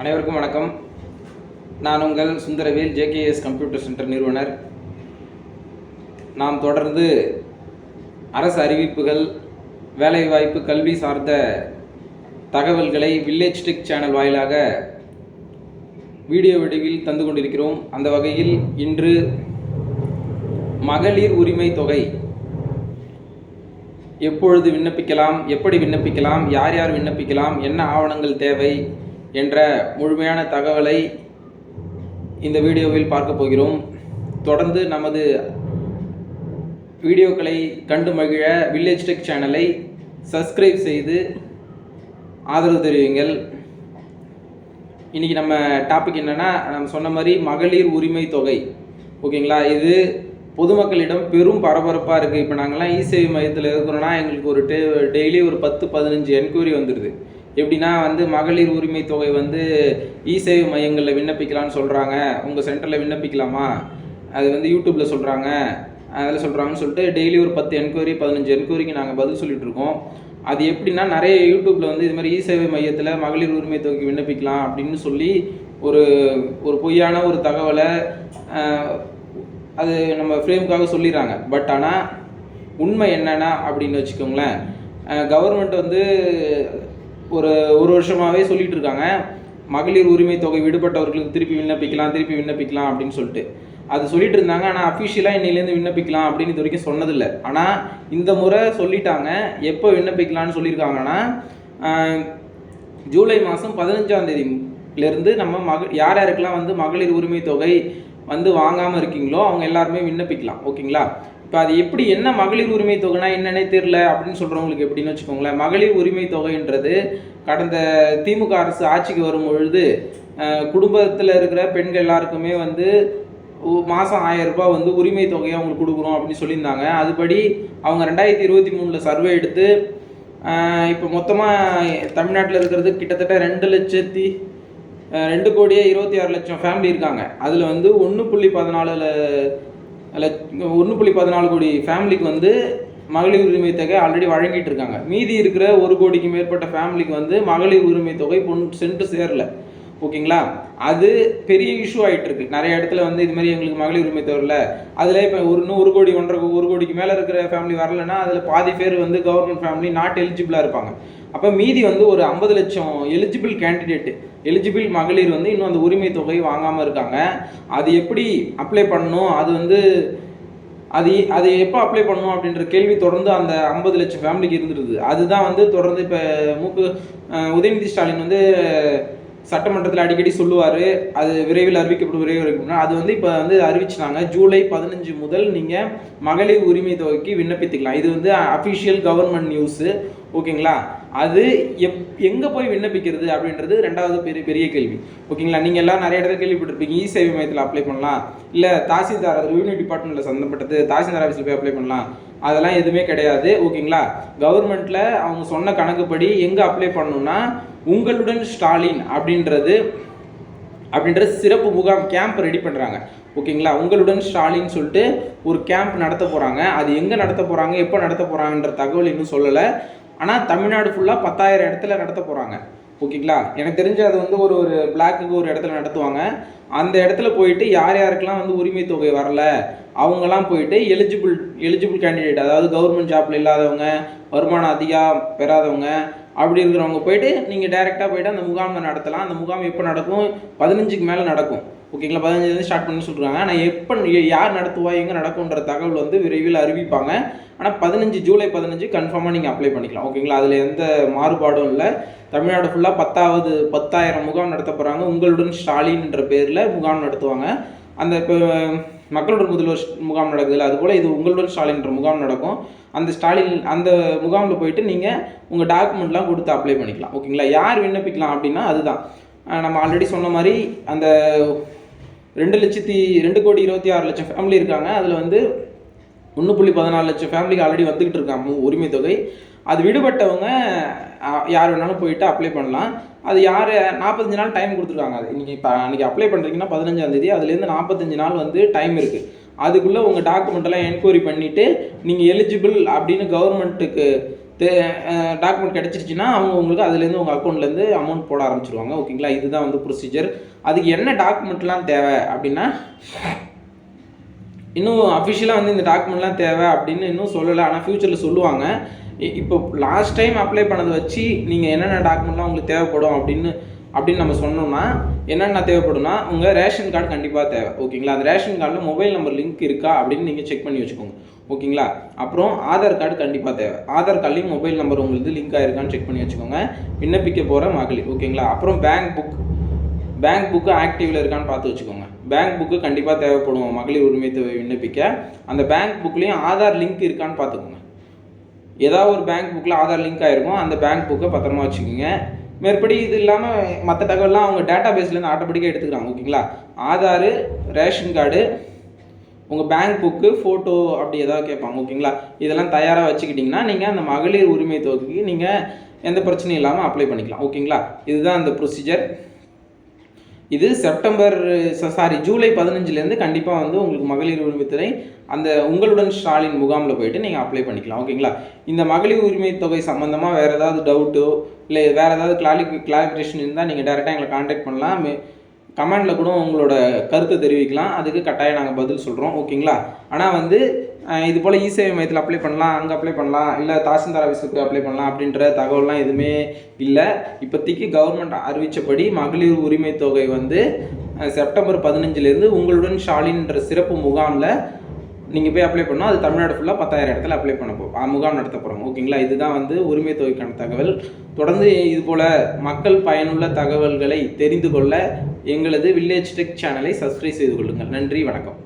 அனைவருக்கும் வணக்கம். நான் உங்கள் சுந்தரவேல் ஜேகேஎஸ் கம்ப்யூட்டர் சென்டர் நிறுவனர். நாம் தொடர்ந்து அரசு அறிவிப்புகள் வேலைவாய்ப்பு கல்வி சார்ந்த தகவல்களை வில்லேஜ் டெக் சேனல் வாயிலாக வீடியோ வடிவில் தந்து கொண்டிருக்கிறோம். அந்த வகையில் இன்று மகளிர் உரிமை தொகை எப்பொழுது விண்ணப்பிக்கலாம் எப்படி விண்ணப்பிக்கலாம் யார் யார் விண்ணப்பிக்கலாம் என்ன ஆவணங்கள் தேவை என்ற முழுமையான தகவலை இந்த வீடியோவில் பார்க்க போகிறோம். தொடர்ந்து நமது வீடியோக்களை கண்டு மகிழ வில்லேஜ் டெக் சேனலை சப்ஸ்கிரைப் செய்து ஆதரவு தெரிவிங்கள். இன்றைக்கி நம்ம டாபிக் என்னென்னா நம்ம சொன்ன மாதிரி மகளிர் உரிமை தொகை. ஓகேங்களா? இது பொதுமக்களிடம் பெரும் பரபரப்பாக இருக்குது இப்போ நாங்கள்லாம் இசேவை மையத்தில் இருக்கிறோன்னா எங்களுக்கு ஒரு டே டெய்லி ஒரு பத்து பதினஞ்சு என்கொயரி வந்துடுது எப்படின்னா வந்து மகளிர் உரிமை தொகை வந்து இ சேவை மையங்களில் விண்ணப்பிக்கலாம்னு சொல்கிறாங்க உங்கள் சென்டரில் விண்ணப்பிக்கலாமா? அது வந்து யூடியூப்பில் சொல்கிறாங்க அதில் சொல்கிறாங்கன்னு சொல்லிட்டு டெய்லி ஒரு பத்து என்கொயரி பதினஞ்சு என்கொயரிக்கு நாங்கள் பதில் சொல்லிகிட்ருக்கோம் அது எப்படின்னா நிறைய யூடியூப்பில் வந்து இது மாதிரி இ சேவை மையத்தில் மகளிர் உரிமை தொகைக்கு விண்ணப்பிக்கலாம் அப்படின்னு சொல்லி ஒரு ஒரு பொய்யான ஒரு தகவலை அது நம்ம ஃப்ரேமுக்காக சொல்லிடுறாங்க. பட் ஆனால் உண்மை என்னென்னா அப்படின்னு வச்சுக்கோங்களேன் கவர்மெண்ட் வந்து ஒரு ஒரு வருஷமாகவே சொல்லிட்டு இருக்காங்க. மகளிர் உரிமை தொகை விடுபட்டவர்களுக்கு திருப்பி விண்ணப்பிக்கலாம் திருப்பி விண்ணப்பிக்கலாம் அப்படின்னு சொல்லிட்டு. அது சொல்லிட்டு இருந்தாங்க. ஆனால் அஃபிஷியலாக இன்னிலேருந்து விண்ணப்பிக்கலாம் அப்படின்னு இது வரைக்கும் சொன்னதில்லை. ஆனால் இந்த முறை சொல்லிட்டாங்க. எப்போ விண்ணப்பிக்கலாம்னு சொல்லியிருக்காங்கன்னா ஜூலை மாதம் பதினஞ்சாம் தேதியிலேருந்து நம்ம மக யார் யாருக்கெல்லாம் வந்து மகளிர் உரிமை தொகை வந்து வாங்காமல் இருக்கீங்களோ அவங்க எல்லாருமே விண்ணப்பிக்கலாம். ஓகேங்களா? இப்போ அது எப்படி என்ன மகளிர் உரிமை தொகைனா என்னன்னே தெரில அப்படின்னு சொல்கிறவங்களுக்கு எப்படின்னு வச்சுக்கோங்களேன். மகளிர் உரிமை தொகைன்றது கடந்த திமுக அரசு ஆட்சிக்கு வரும் பொழுது குடும்பத்தில் இருக்கிற பெண்கள் எல்லாருக்குமே வந்து மாதம் ஆயிரம் ரூபாய் வந்து உரிமை தொகையை அவங்களுக்கு கொடுக்குறோம் அப்படின்னு சொல்லியிருந்தாங்க. அதுபடி அவங்க ரெண்டாயிரத்தி இருபத்தி மூணில் சர்வே எடுத்து இப்போ மொத்தமாக தமிழ்நாட்டில் இருக்கிறது கிட்டத்தட்ட ரெண்டு லட்சத்தி ரெண்டு கோடியே இருபத்தி ஆறு லட்சம் ஃபேமிலி இருக்காங்க. அதில் வந்து ஒன்று புள்ளி பதினாலு ஒன்று புள்ளி பதினாலு கோடி ஃபேமிலிக்கு வந்து மகளிர் உரிமை தொகை ஆல்ரெடி வழங்கிட்டு இருக்காங்க. மீதி இருக்கிற ஒரு கோடிக்கு மேற்பட்ட ஃபேமிலிக்கு வந்து மகளிர் உரிமை தொகை பொன் சென்று சேரல. ஓகேங்களா? அது பெரிய இஷ்யூ ஆகிட்டு இருக்கு. நிறைய இடத்துல வந்து இது மாதிரி எங்களுக்கு மகளிர் உரிமை தொகை இல்லை. அதில் இப்போ ஒரு இன்னும் ஒரு கோடி ஒன்றரை ஒரு கோடிக்கு மேலே இருக்கிற ஃபேமிலி வரலன்னா அதில் பாதி பேர் வந்து கவர்மெண்ட் ஃபேமிலி நாட் எலிஜிபிளாக இருப்பாங்க. அப்போ மீதி வந்து ஒரு ஐம்பது லட்சம் எலிஜிபிள் கேண்டிடேட் எலிஜிபிள் மகளிர் வந்து இன்னும் அந்த உரிமை தொகையை வாங்காமல் இருக்காங்க. அது எப்படி அப்ளை பண்ணணும்? அது வந்து அது அது எப்போ அப்ளை பண்ணணும் அப்படின்ற கேள்வி தொடர்ந்து அந்த ஐம்பது லட்சம் ஃபேமிலிக்கு இருந்துருது. அதுதான் வந்து தொடர்ந்து இப்போ மூக்கு உதயநிதி ஸ்டாலின் வந்து சட்டமன்றத்தில் அடிக்கடி சொல்லுவார். அது விரைவில் அறிவிக்கப்படும் விரைவில் அறிவிக்கப்படும். அது வந்து இப்போ வந்து அறிவிச்சிட்டாங்க ஜூலை பதினஞ்சு முதல் நீங்கள் மகளிர் உரிமை தொகைக்கு விண்ணப்பித்துக்கலாம். இது வந்து அஃபிஷியல் கவர்மெண்ட் நியூஸு ஓகேங்களா? அது எப் எங்கே போய் விண்ணப்பிக்கிறது அப்படின்றது ரெண்டாவது பெரிய பெரிய கேள்வி. ஓகேங்களா? நீங்கள் எல்லாம் நிறைய இடத்துல கேள்விப்பட்டிருப்பீங்க. இ சேவை மையத்தில் அப்ளை பண்ணலாம். இல்லை தாசில்தார் ரெவன்யூ டிபார்ட்மெண்ட்டில் சம்மந்தப்பட்டது தாசில்தார் ஆஃபீஸில் போய் அப்ளை பண்ணலாம். அதெல்லாம் எதுவுமே கிடையாது. ஓகேங்களா? கவர்மெண்ட்டில் அவங்க சொன்ன கணக்குப்படி எங்கே அப்ளை பண்ணணும்னா உங்களுடன் ஸ்டாலின் அப்படின்றது அப்படின்ற சிறப்பு முகாம் கேம்ப் ரெடி பண்ணுறாங்க ஓகேங்களா? உங்களுடன் ஸ்டாலின் சொல்லிட்டு ஒரு கேம்ப் நடத்த போகிறாங்க அது எங்கே நடத்த போகிறாங்க எப்போ நடத்த போகிறாங்கன்ற தகவல் இன்னும் சொல்லலை. ஆனால் தமிழ்நாடு ஃபுல்லாக பத்தாயிரம் இடத்துல நடத்த போகிறாங்க ஓகேங்களா? எனக்கு தெரிஞ்சு அது வந்து ஒரு ஒரு பிளாக்குக்கு ஒரு இடத்துல நடத்துவாங்க. அந்த இடத்துல போயிட்டு யார் யாருக்கெல்லாம் வந்து உரிமை தொகை வரல அவங்கெல்லாம் போயிட்டு எலிஜிபிள் எலிஜிபிள் கேண்டிடேட் அதாவது கவர்மெண்ட் ஜாப்ல இல்லாதவங்க வருமானம் அதிகம் பெறாதவங்க அப்படி இருக்கிறவங்க போயிட்டு நீங்கள் டைரெக்டாக போயிட்டு அந்த முகாமில் நடத்தலாம். அந்த முகாம் எப்போ நடக்கும்? பதினஞ்சுக்கு மேலே நடக்கும். ஓகேங்களா பதினஞ்சுலேருந்து ஸ்டார்ட் பண்ணி சொல்கிறாங்க ஆனால் எப்போ யார் நடத்துவா எங்கே நடக்கும்ன்ற தகவல் வந்து விரைவில் அறிவிப்பாங்க. ஆனால் பதினஞ்சு ஜூலை பதினஞ்சு கன்ஃபார்மாக நீங்கள் அப்ளை பண்ணிக்கலாம். ஓகேங்களா அதில் எந்த மாறுபாடும் இல்லை. தமிழ்நாடு ஃபுல்லாக பத்தாவது பத்தாயிரம் முகாம் நடத்த போகிறாங்க உங்களுடன் ஸ்டாலின்ன்ற பேரில் முகாம் நடத்துவாங்க. அந்த இப்போ மக்களுடன் முதல்வர் முகாம் நடக்குதுல்ல அதுபோல் இது உங்களுடன் ஸ்டாலின்ற முகாம் நடக்கும். அந்த ஸ்டாலின் அந்த முகாமில் போயிட்டு நீங்கள் உங்கள் டாக்குமெண்ட்லாம் கொடுத்து அப்ளை பண்ணிக்கலாம். ஓகேங்களா? யார் விண்ணப்பிக்கலாம் அப்படின்னா அதுதான். நம்ம ஆல்ரெடி சொன்ன மாதிரி அந்த ரெண்டு லட்சத்தி ரெண்டு கோடி இருபத்தி ஆறு லட்சம் ஃபேமிலி இருக்காங்க. அதில் வந்து ஒன்று புள்ளி பதினாலு லட்சம் ஃபேமிலிக்கு ஆல்ரெடி வந்துக்கிட்டு இருக்காங்க. உரிமை தொகை அது விடுபட்டவங்க யார் வேணாலும் போயிட்டு அப்ளை பண்ணலாம். அது யார் நாற்பத்தஞ்சு நாள் டைம் கொடுத்துருக்காங்க அது. நீங்கள் இப்போ அன்றைக்கி அப்ளை பண்ணுறீங்கன்னா பதினஞ்சாந்தேதி அதுலேருந்து நாற்பத்தஞ்சு நாள் வந்து டைம் இருக்குது அதுக்குள்ளே உங்கள் டாக்குமெண்ட்டெல்லாம் என்கொயரி பண்ணிவிட்டு நீங்கள் எலிஜிபிள் அப்படின்னு கவர்மெண்ட்டுக்கு டாக்குமெண்ட் கிடச்சிருச்சுன்னா அவங்க உங்களுக்கு அதுலேருந்து உங்கள் அக்கௌண்ட்லேருந்து அமௌண்ட் போட ஆரம்பிச்சிருவாங்க. ஓகேங்களா இதுதான் வந்து ப்ரொசீஜர் அதுக்கு என்ன டாக்குமெண்ட்லாம் தேவை அப்படின்னா இன்னும் அஃபிஷியலாக வந்து இந்த டாக்குமெண்ட்லாம் தேவை அப்படின்னு இன்னும் சொல்லலை. ஆனால் ஃப்யூச்சரில் சொல்லுவாங்க. இ- இப்போ லாஸ்ட் டைம் அப்ளை பண்ணதை வச்சு நீங்கள் என்னென்ன டாக்குமெண்ட்லாம் உங்களுக்கு தேவைப்படும் அப்படின்னு அப்படின்னு நம்ம சொன்னோம்னா என்னென்ன தேவைப்படும்னா உங்கள் ரேஷன் கார்டு கண்டிப்பாக தேவை. ஓகேங்களா? அந்த ரேஷன் கார்டில் மொபைல் நம்பர் லிங்க் இருக்கா அப்படின்னு நீங்கள் செக் பண்ணி வச்சுக்கோங்க. ஓகேங்களா? அப்புறம் ஆதார் கார்டு கண்டிப்பாக தேவை. ஆதார் கார்டுலேயும் மொபைல் நம்பர் உங்களுக்கு லிங்க் ஆகிருக்கான்னு செக் பண்ணி வச்சுக்கோங்க. விண்ணப்பிக்க போகிற மகளிர். ஓகேங்களா? அப்புறம் பேங்க் புக் பேங்க் புக்கு ஆக்டிவில் இருக்கான்னு பார்த்து வச்சுக்கோங்க. பேங்க் புக்கு கண்டிப்பாக தேவைப்படும். மகளிர் உரிமை தொகை விண்ணப்பிக்க. அந்த பேங்க் புக்லேயும் ஆதார் லிங்க் இருக்கான்னு பார்த்துக்கோங்க. ஏதாவது ஒரு பேங்க் புக்கில் ஆதார் லிங்க் ஆகிருக்கும் அந்த பேங்க் புக்கை பத்திரமா வச்சுக்கோங்க. மேற்படி இது இல்லாமல் மற்ற தகவலாம் அவங்க டேட்டா பேஸ்லேருந்து ஆட்டோமேட்டிக்காக எடுத்துக்கிறாங்க. ஓகேங்களா? ஆதார் ரேஷன் கார்டு உங்கள் பேங்க் புக்கு ஃபோட்டோ அப்படி ஏதாவது கேட்பாங்க. ஓகேங்களா? இதெல்லாம் தயாராக வச்சுக்கிட்டிங்கன்னா நீங்கள் அந்த மகளிர் உரிமை தொகைக்கு நீங்கள் எந்த பிரச்சனையும் இல்லாமல் அப்ளை பண்ணிக்கலாம். ஓகேங்களா? இதுதான் அந்த ப்ரொசீஜர் இது செப்டம்பர் சாரி ஜூலை பதினஞ்சுலேருந்து கண்டிப்பாக வந்து உங்களுக்கு மகளிர் உரிமை தொகை அந்த உங்களுடன் ஸ்டாலின் முகாமில் போயிட்டு நீங்கள் அப்ளை பண்ணிக்கலாம் ஓகேங்களா இந்த மகளிர் உரிமை தொகை சம்மந்தமாக வேறு ஏதாவது டவுட்டோ இல்லை வேறு ஏதாவது கிளாரி கிளாரிஃபிகேஷன் இருந்தால் நீங்கள் டேரெக்டாக எங்களை காண்டாக்ட் பண்ணலாம். கமெண்டில் கூட உங்களோட கருத்தை தெரிவிக்கலாம். அதுக்கு கட்டாயம் நாங்கள் பதில் சொல்கிறோம் ஓகேங்களா ஆனால் வந்து இது போல் இ சேவை மையத்தில் அப்ளை பண்ணலாம் அங்கே அப்ளை பண்ணலாம் இல்லை தாசில்தார் ஆஃபீஸுக்கு அப்ளை பண்ணலாம் அப்படின்ற தகவல்லாம் எதுவுமே இல்லை. இப்போதைக்கு கவர்மெண்ட் அறிவித்தபடி மகளிர் உரிமை தொகை வந்து செப்டம்பர் பதினஞ்சுலேருந்து உங்களுடன் ஷாலின்ற சிறப்பு முகாமில் நீங்கள் போய் அப்ளை பண்ணால் அது தமிழ்நாடு ஃபுல்லாக பத்தாயிரம் இடத்துல அப்ளை பண்ண போ முகாம் நடத்த போகிறோம் ஓகேங்களா? இதுதான் வந்து உரிமை தொகைக்கான தகவல். தொடர்ந்து இது போல் மக்கள் பயனுள்ள தகவல்களை தெரிந்து கொள்ள எங்களது வில்லேஜ் டெக் சேனலை சப்ஸ்கிரைப் செய்து கொள்ளுங்கள். நன்றி வணக்கம்.